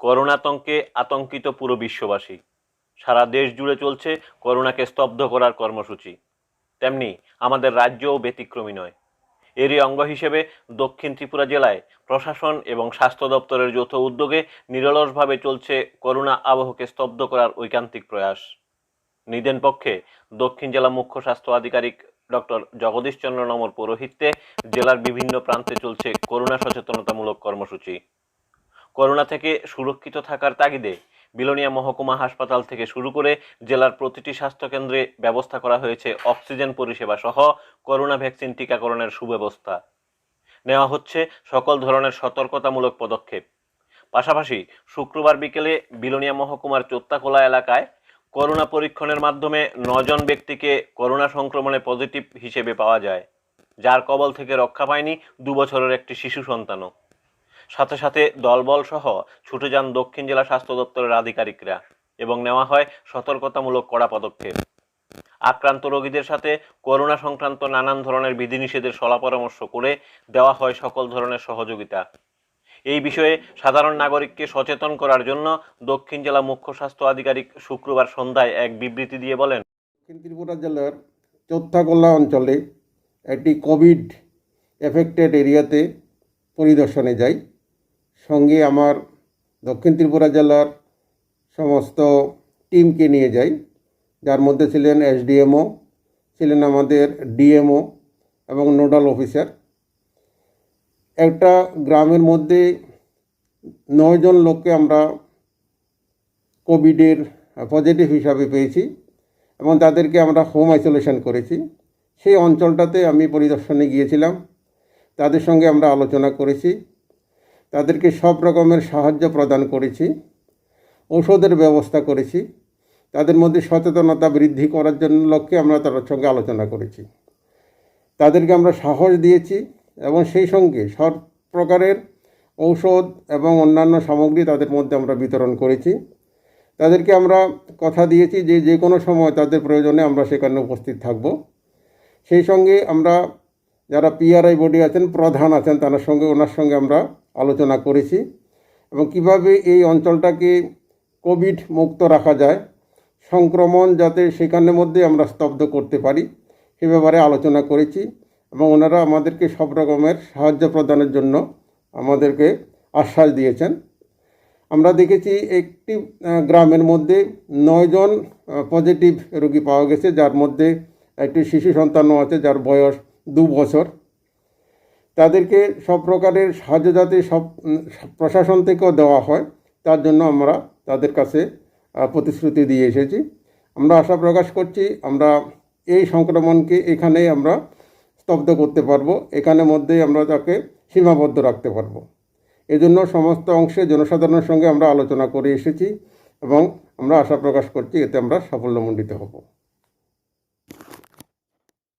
করোনাতঙ্কে আতঙ্কিত পুরো বিশ্ববাসী। সারা দেশ জুড়ে চলছে করোনাকে স্তব্ধ করার কর্মসূচি। তেমনি আমাদের রাজ্যও ব্যতিক্রমী নয়। এরই অঙ্গ হিসেবে দক্ষিণ ত্রিপুরা জেলায় প্রশাসন এবং স্বাস্থ্য দপ্তরের যৌথ উদ্যোগে নিরলসভাবে চলছে করোনা আবহকে স্তব্ধ করার ঐকান্তিক প্রয়াস। নিদেন পক্ষে দক্ষিণ জেলা মুখ্য স্বাস্থ্য আধিকারিক ডক্টর জগদীশ চন্দ্র নমর পৌরোহিত্যে জেলার বিভিন্ন প্রান্তে চলছে করোনা সচেতনতামূলক কর্মসূচি। করোনা থেকে সুরক্ষিত থাকার তাগিদে বিলোনিয়া মহকুমা হাসপাতাল থেকে শুরু করে জেলার প্রতিটি স্বাস্থ্যকেন্দ্রে ব্যবস্থা করা হয়েছে অক্সিজেন পরিষেবা সহ করোনা ভ্যাকসিন টিকাকরণের সুব্যবস্থা। নেওয়া হচ্ছে সকল ধরনের সতর্কতামূলক পদক্ষেপ। পাশাপাশি শুক্রবার বিকেলে বিলোনিয়া মহকুমার চোত্তাকোলা এলাকায় করোনা পরীক্ষণের মাধ্যমে নজন ব্যক্তিকে করোনা সংক্রমণে পজিটিভ হিসেবে পাওয়া যায়, যার কবল থেকে রক্ষা পায়নি দু বছরের একটি শিশু সন্তানও। সাথে সাথে দলবল সহ ছুটে যান দক্ষিণ জেলা স্বাস্থ্য দপ্তরের আধিকারিকরা এবং নেওয়া হয় সতর্কতামূলক কড়া পদক্ষেপ। আক্রান্ত রোগীদের সাথে করোনা সংক্রান্ত নানান ধরনের বিধিনিষেধের সলা পরামর্শ করে দেওয়া হয় সকল ধরনের সহযোগিতা। এই বিষয়ে সাধারণ নাগরিককে সচেতন করার জন্য দক্ষিণ জেলা মুখ্য স্বাস্থ্য আধিকারিক শুক্রবার সন্ধ্যায় এক বিবৃতি দিয়ে বলেন, দক্ষিণ ত্রিপুরা জেলার চোত্থাকোল্লা অঞ্চলে একটি কোভিড এফেক্টেড এরিয়াতে পরিদর্শনে যাই। সঙ্গে আমার দক্ষিণ ত্রিপুরা জেলার সমস্ত টিমকে নিয়ে যাই। যার মধ্যে ছিলেন এসডিএমও, ছিলেন আমাদের ডিএমও এবং নোডাল অফিসার। একটা গ্রামের মধ্যে নয়জন লোককে আমরা কোভিডের পজিটিভ হিসাবে পেয়েছি এবং তাদেরকে আমরা হোম আইসোলেশন করেছি। সেই অঞ্চলটাতে আমি পরিদর্শনে গিয়েছিলাম। তাদের সঙ্গে আমরা আলোচনা করেছি। তাদেরকে সব রকমের সাহায্য প্রদান করেছি, ঔষধের ব্যবস্থা করেছি, তাদের মধ্যে সচেতনতা বৃদ্ধি করার জন্য লক্ষ্যে আমরা তাদের সঙ্গে আলোচনা করেছি। তাদেরকে আমরা সাহস দিয়েছি এবং সেই সঙ্গে সব প্রকারের ঔষধ এবং অন্যান্য সামগ্রী তাদের মধ্যে আমরা বিতরণ করেছি। তাদেরকে আমরা কথা দিয়েছি যে যে কোনো সময় তাদের প্রয়োজনে আমরা সেখানে উপস্থিত থাকব। সেই সঙ্গে আমরা যারা পিআরআই বডি আছেন, প্রধান আছেন তার সঙ্গে, ওনার সঙ্গে আমরা আলোচনা করেছি এবং কীভাবে এই অঞ্চলটাকে কোভিড মুক্ত রাখা যায়, সংক্রমণ যাতে সেখানের মধ্যে আমরা স্তব্ধ করতে পারি, সে ব্যাপারে আলোচনা করেছি এবং ওনারা আমাদেরকে সব রকমের সাহায্য প্রদানের জন্য আমাদেরকে আশ্বাস দিয়েছেন। আমরা দেখেছি একটি গ্রামের মধ্যে নয়জন পজিটিভ রোগী পাওয়া গেছে, যার মধ্যে একটি শিশু সন্তানও আছে, যার বয়স দু বছর। তাদেরকে সব প্রকারের সাহায্য যাতে সব প্রশাসন থেকেও দেওয়া হয়, তার জন্য আমরা তাদের কাছে প্রতিশ্রুতি দিয়ে এসেছি। আমরা আশা প্রকাশ করছি আমরা এই সংক্রমণকে এখানেই আমরা স্তব্ধ করতে পারব এখানের মধ্যেই আমরা তাকে সীমাবদ্ধ রাখতে পারব। এজন্য সমস্ত অংশে জনসাধারণের সঙ্গে আমরা আলোচনা করে এসেছি এবং আমরা আশা প্রকাশ করছি এতে আমরা সাফল্যমণ্ডিত হব।